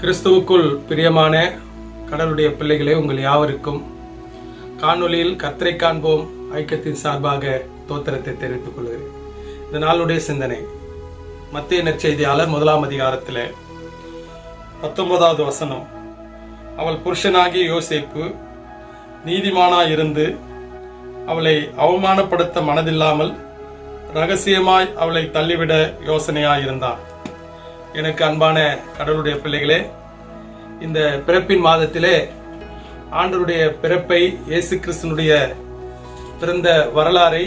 கிறிஸ்துவுக்குள் பிரியமான கடவுளுடைய பிள்ளைகளே உங்கள் யாவருக்கும் காணொலியில் கர்த்தரை காண்போம் ஐக்கியத்தின் சார்பாக தோத்திரத்தை தெரிவித்துக் கொள்கிறேன். இந்த நாளுடைய சிந்தனை மத்திய நற்செய்தியாளர் முதலாம் அதிகாரத்தில் பத்தொன்பதாவது வசனம். அவள் புருஷனாகிய யோசிப்பு நீதிமானாய் இருந்து அவளை அவமானப்படுத்த மனதில்லாமல் ரகசியமாய் அவளை தள்ளிவிட யோசனையாயிருந்தான். எனக்கு அன்பான கடவுளுடைய பிள்ளைகளே இந்த பிறப்பின் மாதத்திலே ஆண்டருடைய பிறப்பை இயேசு கிறிஸ்தனுடைய பிறந்த வரலாறை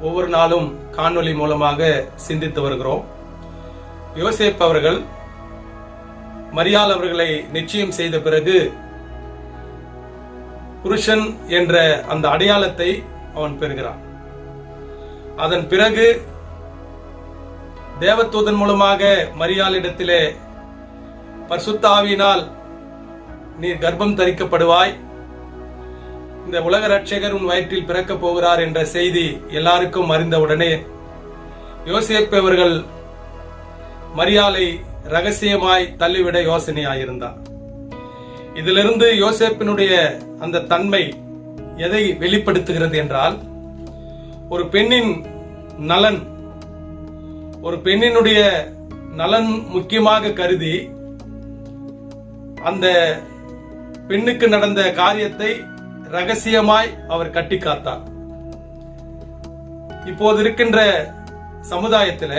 ஒவ்வொரு நாளும் காணொலி மூலமாக சிந்தித்து வருகிறோம். யோசேப் அவர்கள் மரியாள் அவர்களை நிச்சயம் செய்த பிறகு புருஷன் என்ற அந்த அடையாளத்தை அவன் பெறுகிறான். அதன் பிறகு தேவதூதன் மூலமாக மரியாளிடத்திலே பர்சுத்தாவினால் நீ கர்ப்பம் தரிக்கப்படுவாய். இந்த உலக ரட்சகர் உன் வயிற்றில் பிறக்கப் போகிறார் என்ற செய்தி எல்லாருக்கும் அறிந்தவுடனே யோசேப் அவர்கள் மரியாளை ரகசியமாய் தள்ளிவிட யோசனையாயிருந்தார் இதிலிருந்து யோசேப்பினுடைய அந்த தன்மை எதை வெளிப்படுத்துகிறது என்றால் ஒரு பெண்ணின் நலன் ஒரு பெண்ணினுடைய நலன் முக்கியமாக கருதி அந்த பெண்ணுக்கு நடந்த காரியத்தை ரகசியமாய் அவர் கட்டி காத்தார் இப்போது இருக்கின்ற சமுதாயத்தில்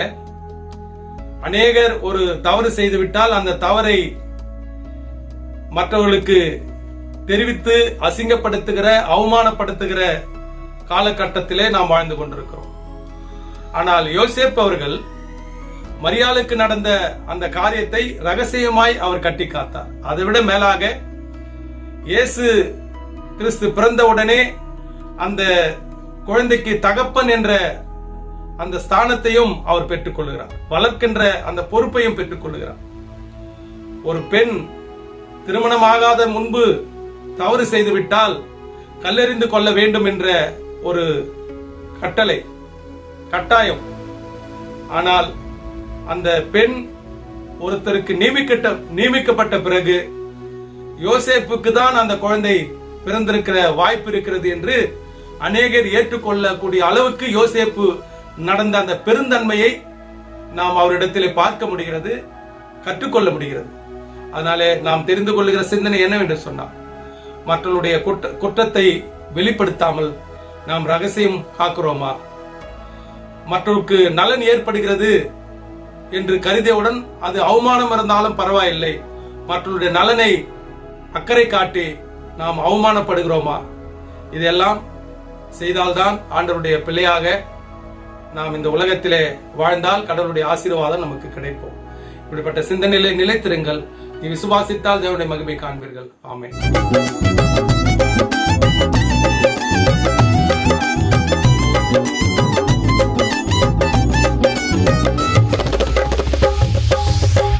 அநேகர் ஒரு தவறு செய்துவிட்டால் அந்த தவறை மற்றவர்களுக்கு தெரிவித்து அசிங்கப்படுத்துகிற அவமானப்படுத்துகிற காலகட்டத்திலே நாம் வாழ்ந்து கொண்டிருக்கிறோம். ஆனால் யோசேப் அவர்கள் மரியாளுக்கு நடந்த அந்த காரியத்தை ரகசியமாய் அவர் கட்டி காத்தார் அதை விட மேலாக இயேசு கிறிஸ்து பிறந்தவுடனே அந்த குழந்தைக்கு தகப்பன் என்ற அந்த ஸ்தானத்தையும் அவர் பெற்றுக்கொள்கிறார் வளர்க்கின்ற அந்த பொறுப்பையும் பெற்றுக்கொள்கிறார் ஒரு பெண் திருமணமாகாத முன்பு தவறு செய்துவிட்டால் கல்லெறிந்து கொள்ள வேண்டும் என்ற ஒரு கட்டளை கட்டாயம். ஆனால் அந்த பெண் ஒருத்தருக்கு நியமிக்கப்பட்ட நியமிக்கப்பட்ட பிறகு யோசேப்புக்கு தான் அந்த குழந்தை பிறந்திருக்கிற வாய்ப்பு இருக்கிறது என்று அநேகர் ஏற்றுக்கொள்ளக்கூடிய அளவுக்கு யோசேப்பு நடந்த அந்த பெருந்தன்மையை நாம் அவரிடத்திலே பார்க்க முடிகிறது கற்றுக்கொள்ள முடிகிறது. அதனாலே நாம் தெரிந்து கொள்ளுகிற சிந்தனை என்னவென்று சொன்னார் மற்றவருடைய குற்ற குற்றத்தை வெளிப்படுத்தாமல் நாம் ரகசியம் காக்கிறோமா? மற்றவருக்கு நலன் ஏற்படுகிறது என்று கருதியவுடன் அது அவமானம் இருந்தாலும் பரவாயில்லை. மற்றவருடைய நலனை அக்கறை காட்டி நாம் அவமானப்படுகிறோமா? இதெல்லாம் செய்தால்தான் ஆண்டவருடைய பிள்ளையாக நாம் இந்த உலகத்திலே வாழ்ந்தால் கடவுளுடைய ஆசீர்வாதம் நமக்கு கிடைப்போம். இப்படிப்பட்ட சிந்தனையிலே நிலைத்திருங்கள். நீ விசுவாசித்தால் தேவனுடைய மகிமை காண்பீர்கள். ஆமை